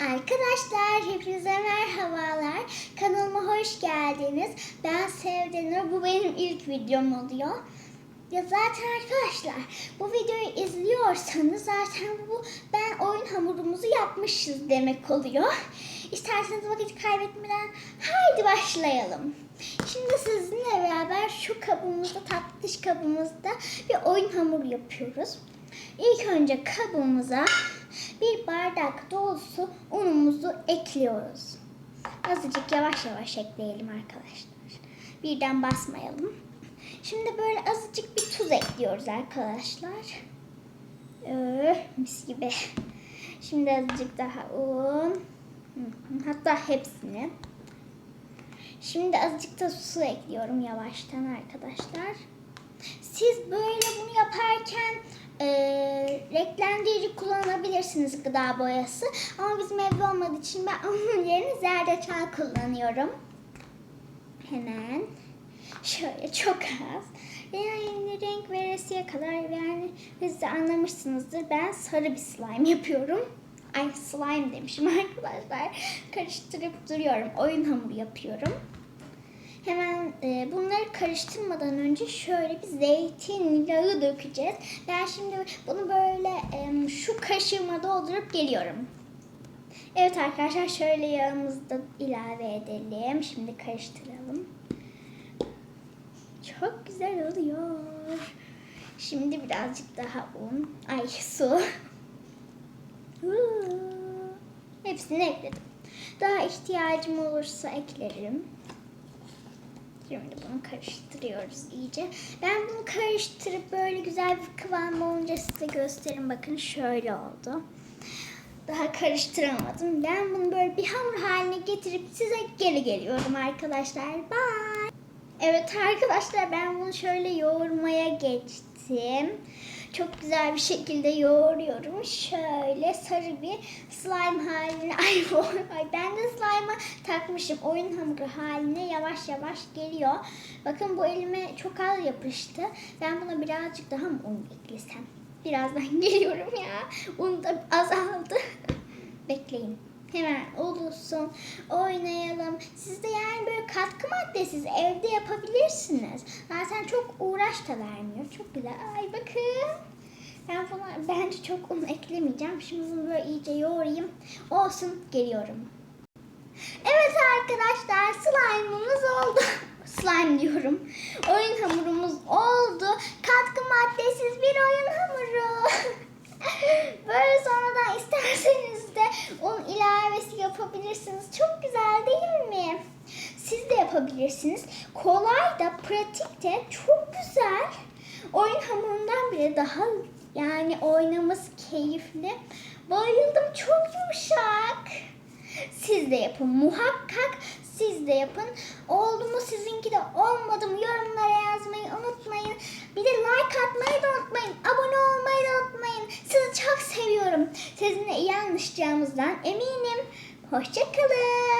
Arkadaşlar hepinize merhabalar. Kanalıma hoş geldiniz. Ben Sevdenur. Bu benim ilk videom oluyor. Ya zaten arkadaşlar bu videoyu izliyorsanız zaten bu ben oyun hamurumuzu yapmışız demek oluyor. İsterseniz vakit kaybetmeden haydi başlayalım. Şimdi sizinle beraber şu kabımızda tatlış kabımızda bir oyun hamuru yapıyoruz. İlk önce kabımıza bir bardak dolusu unumuzu ekliyoruz. Azıcık yavaş yavaş ekleyelim arkadaşlar. Birden basmayalım. Şimdi böyle azıcık bir tuz ekliyoruz arkadaşlar. Ee, mis gibi. Şimdi azıcık daha un. Hatta hepsini. Şimdi azıcık da su ekliyorum yavaştan arkadaşlar. Siz böyle bunu yaparken e, renklendirici kullanabilirsiniz gıda boyası. Ama bizim evde olmadığı için ben onun yerine zerdeçal kullanıyorum. Hemen şöyle çok az. Yani renk veresiye kadar yani siz de anlamışsınızdır. Ben sarı bir slime yapıyorum. Ay slime demişim arkadaşlar. Karıştırıp duruyorum. Oyun hamuru yapıyorum. Hemen e, bunları karıştırmadan önce şöyle bir zeytinyağı dökeceğiz. Ben şimdi bunu böyle e, şu kaşığıma doldurup geliyorum. Evet arkadaşlar şöyle yağımızı da ilave edelim. Şimdi karıştıralım. Çok güzel oluyor. Şimdi birazcık daha un. Ay su. Hepsini ekledim. Daha ihtiyacım olursa eklerim. Şimdi bunu karıştırıyoruz iyice. Ben bunu karıştırıp böyle güzel bir kıvam olunca size göstereyim. Bakın şöyle oldu. Daha karıştıramadım. Ben bunu böyle bir hamur haline getirip size geri geliyorum arkadaşlar. Bye. Evet arkadaşlar ben bunu şöyle yoğurmaya geçtim. Çok güzel bir şekilde yoğuruyorum. Şöyle sarı bir slime haline. Ay, ay ben de slime'a takmışım. Oyun hamuru haline yavaş yavaş geliyor. Bakın bu elime çok az yapıştı. Ben buna birazcık daha mı un eklesem? Birazdan geliyorum ya. Un da azaldı. Bekleyin. Hemen olursun. Oynayalım. Siz de yani katkı maddesiz evde yapabilirsiniz. Zaten çok uğraş da vermiyor. Çok güzel. Ay bakın. Ben buna bence çok un eklemeyeceğim. Şimdi bunu böyle iyice yoğurayım. Olsun geliyorum. Evet arkadaşlar slime'ımız oldu. Slime diyorum. Oyun hamurumuz oldu. Katkı maddesiz bir oyun hamuru. Böyle sonradan isterseniz de un ilavesi yapabilirsiniz. Çok güzel değil mi? Siz de yapabilirsiniz. Kolay da pratik de çok güzel. Oyun hamurundan bile daha yani oynaması keyifli. Bayıldım çok yumuşak. Siz de yapın muhakkak siz de yapın. Oldu mu sizinki de olmadı mı yorumlara yazmayı unutmayın. Bir de like atmayı da unutmayın. Abone olmayı da unutmayın. Sizi çok seviyorum. Sizinle iyi anlaşacağımızdan eminim. Hoşçakalın.